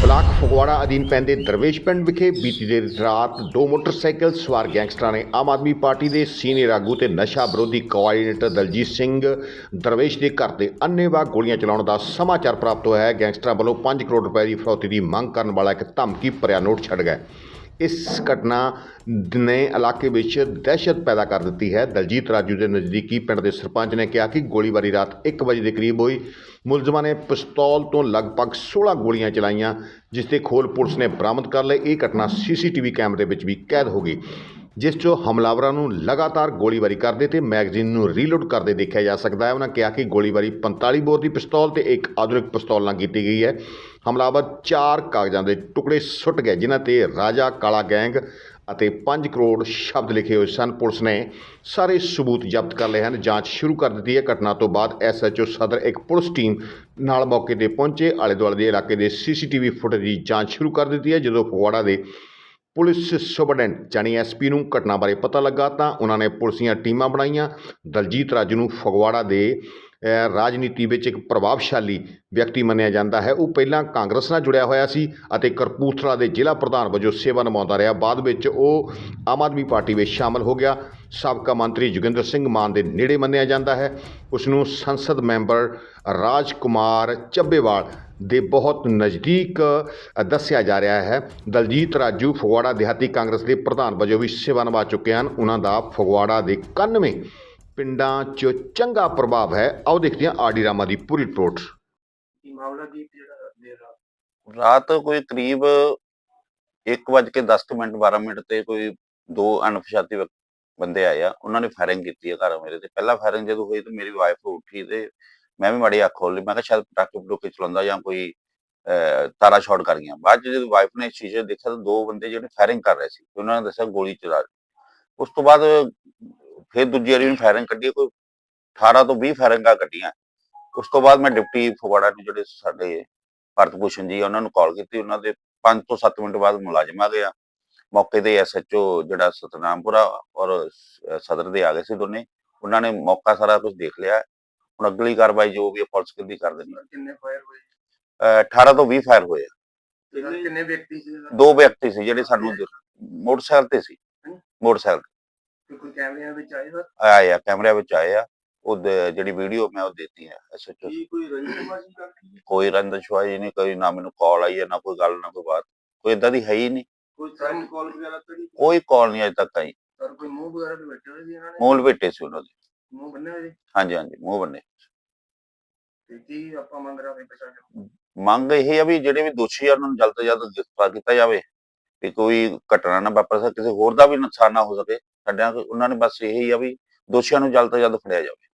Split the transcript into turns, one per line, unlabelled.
Block Phagwara ਅਧੀਨ ਪੈਂਦੇ ਦਰਵੇਸ਼ ਪਿੰਡ ਵਿਖੇ ਬੀਤੀ ਦੇਰ ਰਾਤ ਦੋ ਮੋਟਰਸਾਈਕਲ ਸਵਾਰ ਗੈਂਗਸਟਰਾਂ ਨੇ ਆਮ ਆਦਮੀ ਪਾਰਟੀ ਦੇ ਸੀਨੀਅਰ ਆਗੂ ਤੇ ਨਸ਼ਾ ਵਿਰੋਧੀ ਕੋਆਰਡੀਨੇਟਰ ਦਲਜੀਤ ਸਿੰਘ, ਦਰਵੇਸ਼ ਦੇ ਘਰ ਤੇ ਅੰਨ੍ਹੇਵਾਹ ਗੋਲੀਆਂ ਚਲਾਉਣ ਦਾ ਸਮਾਚਾਰ ਪ੍ਰਾਪਤ ਹੋਇਆ ਹੈ। ਗੈਂਗਸਟਰਾਂ ਵੱਲੋਂ 5 ਕਰੋੜ ਰੁਪਏ ਦੀ ਫਰੌਤੀ ਦੀ ਮੰਗ ਕਰਨ ਵਾਲਾ ਇੱਕ ਧਮਕੀ ਭਰਿਆ ਨੋਟ ਛੱਡ ਗਿਆ ਇਸ ਘਟਨਾ ਨੇ ਇਲਾਕੇ ਵਿੱਚ ਦਹਿਸ਼ਤ ਪੈਦਾ ਕਰ ਦਿੱਤੀ ਹੈ। ਦਲਜੀਤ ਰਾਜੂ ਦੇ ਨਜ਼ਦੀਕੀ ਪਿੰਡ ਦੇ ਸਰਪੰਚ ਨੇ ਕਿਹਾ ਕਿ ਗੋਲੀਬਾਰੀ ਰਾਤ 1 ਵਜੇ ਦੇ ਕਰੀਬ ਹੋਈ। ਮੁਲਜ਼ਮਾਂ ਨੇ ਪਿਸਤੌਲ ਤੋਂ ਲਗਭਗ 16 ਗੋਲੀਆਂ ਚਲਾਈਆਂ, ਜਿਸ ਦੇ ਖੋਲ ਪੁਲਿਸ ਨੇ ਬਰਾਮਦ ਕਰ ਲਏ ਇਹ ਘਟਨਾ ਸੀਸੀਟੀਵੀ ਕੈਮਰੇ ਵਿੱਚ ਵੀ ਕੈਦ ਹੋ ਗਈ। ਜਿਸ 'ਚੋਂ ਹਮਲਾਵਰਾਂ ਨੂੰ ਲਗਾਤਾਰ ਗੋਲੀਬਾਰੀ ਕਰਦੇ ਤੇ ਮੈਗਜ਼ੀਨ ਨੂੰ ਰੀਲੋਡ ਕਰਦੇ ਦੇਖਿਆ ਜਾ ਸਕਦਾ ਹੈ। ਉਹਨਾਂ ਕਿਹਾ ਕਿ ਗੋਲੀਬਾਰੀ 45 ਬੋਰ ਦੀ ਪਿਸਤੌਲ ਤੇ ਇੱਕ ਆਧੁਨਿਕ ਪਿਸਤੌਲ ਨਾਲ ਕੀਤੀ ਗਈ ਹੈ। ਹਮਲਾਵਰ ਚਾਰ ਕਾਗਜ਼ਾਂ ਦੇ ਟੁਕੜੇ ਸੁੱਟ ਗਏ, ਜਿਨ੍ਹਾਂ ਤੇ ਰਾਜਾ ਕਾਲਾ ਗੈਂਗ ਅਤੇ 5 ਕਰੋੜ ਸ਼ਬਦ ਲਿਖੇ ਹੋਏ ਸਨ। ਪੁਲਿਸ ਨੇ ਸਾਰੇ ਸਬੂਤ ਜ਼ਬਤ ਕਰ ਲਏ ਹਨ। ਜਾਂਚ ਸ਼ੁਰੂ ਕਰ ਦਿੱਤੀ ਹੈ। ਘਟਨਾ ਤੋਂ ਬਾਅਦ ਐਸਐਚਓ ਸਦਰ ਇੱਕ ਪੁਲਿਸ ਟੀਮ ਨਾਲ ਮੌਕੇ ਤੇ ਪਹੁੰਚੇ। ਆਲੇ ਦੁਆਲੇ ਦੇ ਇਲਾਕੇ ਦੇ ਸੀਸੀਟੀਵੀ ਫੁਟੇਜ ਦੀ ਜਾਂਚ ਸ਼ੁਰੂ ਕਰ ਦਿੱਤੀ ਹੈ, ਜਦੋਂ ਫਗਵਾੜਾ ਦੇ ਪੁਲਿਸ ਸੁਪਰਡੈਂਟ ਜਾਨੀ ਐਸਪੀ ਨੂੰ ਘਟਨਾ ਬਾਰੇ ਪਤਾ ਲੱਗਾ ਤਾਂ ਉਹਨਾਂ ਨੇ ਪੁਲਿਸ ਦੀਆਂ ਟੀਮਾਂ ਬਣਾਈਆਂ। ਦਲਜੀਤ ਰਾਜੂ ਨੂੰ ਫਗਵਾੜਾ ਦੇ ਰਾਜਨੀਤੀ ਵਿੱਚ ਇੱਕ ਪ੍ਰਭਾਵਸ਼ਾਲੀ ਵਿਅਕਤੀ ਮੰਨਿਆ ਜਾਂਦਾ ਹੈ। ਉਹ ਪਹਿਲਾਂ ਕਾਂਗਰਸ ਨਾਲ ਜੁੜਿਆ ਹੋਇਆ ਸੀ ਅਤੇ ਕਰਪੂਥਲਾ ਦੇ ਜ਼ਿਲ੍ਹਾ ਪ੍ਰਧਾਨ ਵਜੋਂ ਸੇਵਾ ਨਿਭਾਉਂਦਾ ਰਿਹਾ। ਬਾਅਦ ਵਿੱਚ ਉਹ ਆਮ ਆਦਮੀ ਪਾਰਟੀ ਵਿੱਚ ਸ਼ਾਮਲ ਹੋ ਗਿਆ। ਸਾਬਕਾ ਮੰਤਰੀ ਜੋਗਿੰਦਰ ਸਿੰਘ ਮਾਨ ਦੇ ਨੇੜੇ ਮੰਨਿਆ ਜਾਂਦਾ ਹੈ। ਉਸ ਨੂੰ ਸੰਸਦ ਮੈਂਬਰ ਰਾਜ ਕੁਮਾਰ ਚੱਬੇਵਾਲ ਦੇ ਬਹੁਤ ਨਜ਼ਦੀਕ ਦੱਸਿਆ ਜਾ ਰਿਹਾ ਹੈ। ਦਲਜੀਤ ਰਾਜੂ ਫਗਵਾੜਾ ਦਿਹਾਤੀ ਕਾਂਗਰਸ ਦੇ ਪ੍ਰਧਾਨ ਵਜੋਂ ਵੀ ਸੇਵਾ ਨਿਭਾ ਚੁੱਕੇ ਹਨ। ਉਹਨਾਂ ਦਾ ਫਗਵਾੜਾ ਦੇ 91 ਪਿੰਡਾਂ 'ਚ ਚੰਗਾ ਪ੍ਰਭਾਵ ਹੈ। ਆਓ ਦੇਖਦੇ ਹਾਂ ਆਰਡੀ ਰਾਮਾ ਦੀ ਪੂਰੀ ਰਿਪੋਰਟ।
ਮਾਮਲਾ ਕੀ ਜਿਹੜਾ ਰਾਤ?
ਕੋਈ ਕਰੀਬ 1:10 ਮਿੰਟ 12 ਮਿੰਟ ਤੇ ਕੋਈ ਦੋ ਅਣਪਛਾਤੇ ਬੰਦੇ ਆਏ ਆ ਉਹਨਾਂ ਨੇ ਫਾਇਰਿੰਗ ਕੀਤੀ ਆ ਘਰ ਮੇਰੇ ਤੇ। ਪਹਿਲਾ ਫਾਇਰਿੰਗ ਜਦੋਂ ਹੋਈ ਤੇ ਮੇਰੀ ਵਾਈਫ ਉੱਠੀ ਤੇ ਮੈਂ ਵੀ ਮਾੜੀ ਅੱਖ ਖੋਲ ਲਈ ਮੈਂ ਕਿਹਾ ਸ਼ਾਇਦ ਪਟਾਕੇ ਪਟੂਕੇ ਚਲਾਉਂਦਾ ਜਾਂ ਕੋਈ ਅਹ, ਤਾਰਾ ਸ਼ਾਟ ਕਰ ਗਿਆ ਬਾਅਦ 'ਚ ਜਦੋਂ ਵਾਈਫ ਨੇ ਸ਼ੀਸ਼ੇ ਦੇਖਿਆ ਤਾਂ ਦੋ ਬੰਦੇ ਜਿਹੜੇ ਫਾਇਰਿੰਗ ਕਰ ਰਹੇ ਸੀ ਉਹਨਾਂ ਨੇ ਦੱਸਿਆ ਗੋਲੀ ਚਲਾ ਉਸ ਤੋਂ ਬਾਅਦ ਫਿਰ ਦੂਜੀ ਵਾਰੀ ਫਾਇਰਿੰਗ ਕੱਢੀ ਕੋਈ 18 ਤੋਂ 20 ਫਾਇਰਿੰਗਾਂ ਕੱਢੀਆਂ। ਉਸ ਤੋਂ ਬਾਅਦ ਮੈਂ ਡਿਪਟੀ ਫਗਵਾੜਾ ਨੂੰ ਜਿਹੜੇ ਸਾਡੇ ਭਰਤ ਭੂਸ਼ਣ ਜੀ ਉਹਨਾਂ ਨੂੰ ਕਾਲ ਕੀਤੀ। ਉਹਨਾਂ ਦੇ 5 ਤੋਂ 7 ਮਿੰਟ ਬਾਅਦ ਮੁਲਾਜ਼ਮ ਆ ਗਿਆ ਮੌਕੇ ਤੇ ਐਸਐਚਓ ਜਿਹੜਾ ਸਤਨਾਮਪੁਰਾ ਔਰ ਸਦਰ ਦੇ ਆ ਗਏ ਸੀ ਦੋਨੇ। ਉਹਨਾਂ ਨੇ ਮੌਕਾ ਸਾਰਾ ਕੁਝ ਦੇਖ ਲਿਆ। ਹੁਣ ਅਗਲੀ ਕਾਰਵਾਈ ਜੋ ਵੀ ਪੁਲਿਸ ਕਿੰਦੀ ਕਰ ਦੇਣੀ।
ਕਿੰਨੇ ਫਾਇਰ ਹੋਏ?
ਅਹ 18 ਤੋਂ 20 ਫਾਇਰ ਹੋਏ।
ਕਿੰਨੇ ਵਿਅਕਤੀ ਸੀ?
ਦੋ? ਵਿਅਕਤੀ ਸੀ ਜਿਹੜੇ ਸਾਨੂੰ ਮੋਟਰਸਾਈਕਲ ਤੇ ਸੀ। ਮੋਟਰਸਾਈਕਲ
ਤੇ। ਕੋਈ ਕੈਮਰਿਆਂ ਵਿੱਚ ਆਏ ਸਰ
ਆ ਕੈਮਰਿਆਂ ਵਿੱਚ ਆਏ ਆ। ਉਹ ਦ- ਜਿਹੜੀ ਵੀਡੀਓ ਮੈਂ ਉਹ ਦਿੱਤੀ ਹੈ ਐਸਐਚਓ
ਕੋਈ ਕਰਦੀ?
ਕੋਈ ਰੰਦਸ਼ਵਾਈ ਨਹੀਂ ਕੋਈ ਨਾ ਮੈਨੂੰ ਕਾਲ ਆਈ ਹੈ ਨਾ ਕੋਈ ਗੱਲ ਨਾ ਕੋਈ ਬਾਤ। ਕੋਈ ਇਦਾਂ ਦੀ ਹੈ ਹੀ ਨਹੀਂ।
ਕੋਈ ਕਾਲ ਵਗੈਰਾ ਕਰੀ
ਕੋਈ ਕਾਲ ਨਹੀਂ ਅਜੇ ਤੱਕ ਆਈ।
ਸਰ ਕੋਈ ਮੂੰਹ ਵਗੈਰਾ ਤੇ ਬੈਠੇ ਹੋਏ ਸੀ ਇਹਨਾਂ ਨੇ?
ਮੂੰਹ ਲਪੇਟੇ ਸੀ ਉਹਨਾਂ ਦੇ।
ਮੂੰਹ ਬੰਨੇ ਹੋਏ ਸੀ?
ਹਾਂਜੀ ਹਾਂਜੀ ਮੂੰਹ ਬੰਨੇ।
ਤੇ ਕੀ ਆਪਾਂ ਮੰਗ ਰਹੇ ਹਾਂ ਪ੍ਰਸ਼ਾਸਨ
ਮੰਗ ਇਹ ਹੈ ਵੀ ਜਿਹੜੇ ਵੀ ਦੋਸ਼ੀ ਆ ਉਹਨਾਂ ਨੂੰ ਜਲਦ ਤੋਂ ਜਲਦ ਗ੍ਰਿਫਤਾਰ ਕੀਤਾ ਜਾਵੇ। ਕਿ ਕੋਈ ਘਟਨਾ ਨਾ ਵਾਪਰ ਸਕੇ ਕਿਸੇ ਹੋਰ ਦਾ ਵੀ ਨੁਕਸਾਨ ਨਾ ਹੋ ਸਕੇ। ਸਾਡਿਆਂ ਉਹਨਾਂ ਨੇ ਬਸ ਇਹ ਹੀ ਆ ਵੀ ਦੋਸ਼ੀਆਂ ਨੂੰ ਜਲਦ ਤੋਂ ਜਲਦ ਫੜਿਆ ਜਾਵੇ।